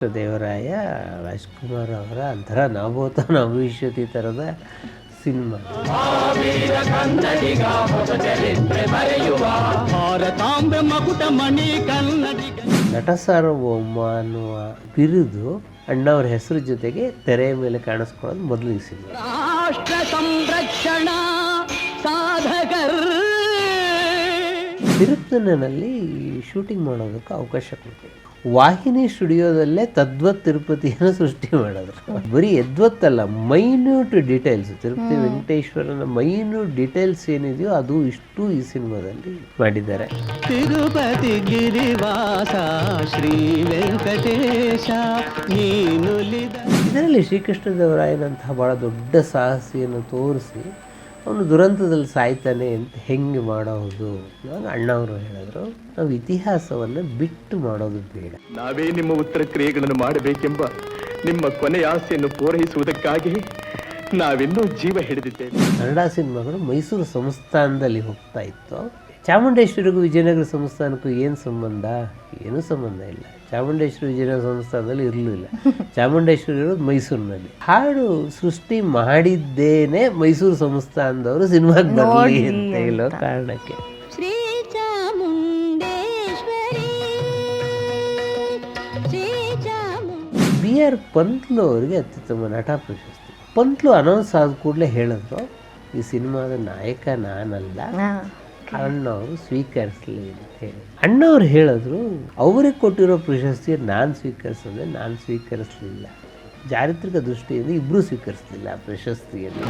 ದೇವರಾಯ ರಾಜ್ಕುಮಾರ್ ಅವರ ಅಂತರ ನಾಭೂತ ನಭವಿಷ್ಯತಿ ಥರದ ಸಿನಿಮಾ. ನಟ ಸಾರ್ವಭೌಮ ಅನ್ನುವ ಬಿರುದು ಅಣ್ಣವ್ರ ಹೆಸರು ಜೊತೆಗೆ ತೆರೆಯ ಮೇಲೆ ಕಾಣಿಸ್ಕೊಳ್ಳೋದು ಮೊದಲು ಈ ಸಿನಿಮಾ. ರಾಷ್ಟ್ರ ಸಂರಕ್ಷಣಾ ಸಾಧಕರ್. ತಿರುಪತಿನಲ್ಲಿ ಶೂಟಿಂಗ್ ಮಾಡೋದಕ್ಕೆ ಅವಕಾಶ ಕೊಡ್ತೀವಿ ವಾಹಿನಿ ಸ್ಟುಡಿಯೋದಲ್ಲೇ ತದ್ವತ್ ತಿರುಪತಿಯನ್ನು ಸೃಷ್ಟಿ ಮಾಡಿದ್ರು. ಬರೀ ಎದ್ವತ್ತಲ್ಲ ಮೈನ್ಯೂಟ್ ಡೀಟೇಲ್ಸ್. ತಿರುಪತಿ ವೆಂಕಟೇಶ್ವರನ ಮೈನ್ಯೂಟ್ ಡೀಟೇಲ್ಸ್ ಏನಿದೆಯೋ ಅದು ಇಷ್ಟು ಈ ಸಿನಿಮಾದಲ್ಲಿ ಮಾಡಿದ್ದಾರೆ. ತಿರುಪತಿ ಗಿರಿವಾಸ ಶ್ರೀ ವೆಂಕಟೇಶ ನೀನುಲಿದ ಇದರಲ್ಲಿ ಶ್ರೀಕೃಷ್ಣದೇವರಾಯನಂತಹ ಬಹಳ ದೊಡ್ಡ ಸಾಹಸಿಯನ್ನು ತೋರಿಸಿ ಅವನು ದುರಂತದಲ್ಲಿ ಸಾಯ್ತಾನೆ ಅಂತ ಹೆಂಗೆ ಮಾಡೋದು ಇವಾಗ ಅಣ್ಣವರು ಹೇಳಿದ್ರು. ನಾವು ಇತಿಹಾಸವನ್ನು ಬಿಟ್ಟು ಮಾಡೋದು ಬೇಡ. ನಾವೇ ನಿಮ್ಮ ಉತ್ತರ ಕ್ರಿಯೆಗಳನ್ನು ಮಾಡಬೇಕೆಂಬ ನಿಮ್ಮ ಕೊನೆಯ ಆಸೆಯನ್ನು ಪೂರೈಸುವುದಕ್ಕಾಗಿ ನಾವಿನ್ನೂ ಜೀವ ಹಿಡಿದಿದ್ದೇವೆ. ಕನ್ನಡ ಸಿನಿಮಾಗಳು ಮೈಸೂರು ಸಂಸ್ಥಾನದಲ್ಲಿ ಹೋಗ್ತಾ ಇತ್ತು. ಚಾಮುಂಡೇಶ್ವರಿಗೂ ವಿಜಯನಗರ ಸಂಸ್ಥಾನಕ್ಕೂ ಏನು ಸಂಬಂಧ? ಏನೂ ಸಂಬಂಧ ಇಲ್ಲ. ಚಾಮುಂಡೇಶ್ವರಿ ವಿಜಯನಗರ ಸಂಸ್ಥಾನದಲ್ಲಿ ಇರಲಿಲ್ಲ ಚಾಮುಂಡೇಶ್ವರಿ ಇರೋದು ಮೈಸೂರಿನಲ್ಲಿ. ಹಾಡು ಸೃಷ್ಟಿ ಮಾಡಿದ್ದೇನೆ ಮೈಸೂರು ಸಂಸ್ಥಾನದವರು ಸಿನಿಮಾಗೆ ಬರಲಿ ಅಂತ ಹೇಳೋ ಕಾರಣಕ್ಕೆ. ಶ್ರೀ ಚಾಮುಂಡೇಶ್ವರಿ ಶ್ರೀ ಚಾಮುಂಡ ಬಿ ಆರ್ ಪಂತ್ಲು ಅವರಿಗೆ ಅತ್ಯುತ್ತಮ ನಟ ಪ್ರಶಸ್ತಿ. ಪಂತ್ಲು ಅನೌನ್ಸ್ ಆದ ಕೂಡಲೇ ಹೇಳಿದ್ರು ಈ ಸಿನಿಮಾದ ನಾಯಕ ನಾನಲ್ಲ. ಅಣ್ಣವರು ಸ್ವೀಕರಿಸಲಿ ಅಂತ ಹೇಳಿ. ಅಣ್ಣವ್ರು ಹೇಳಿದ್ರು ಅವರಿಗೆ ಕೊಟ್ಟಿರೋ ಪ್ರಶಸ್ತಿ ನಾನು ಸ್ವೀಕರಿಸಿದ್ರೆ ನಾನು ಸ್ವೀಕರಿಸಲಿಲ್ಲ. ಚಾರಿತ್ರಿಕ ದೃಷ್ಟಿಯಿಂದ ಇಬ್ಬರೂ ಸ್ವೀಕರಿಸಲಿಲ್ಲ ಆ ಪ್ರಶಸ್ತಿಯನ್ನು.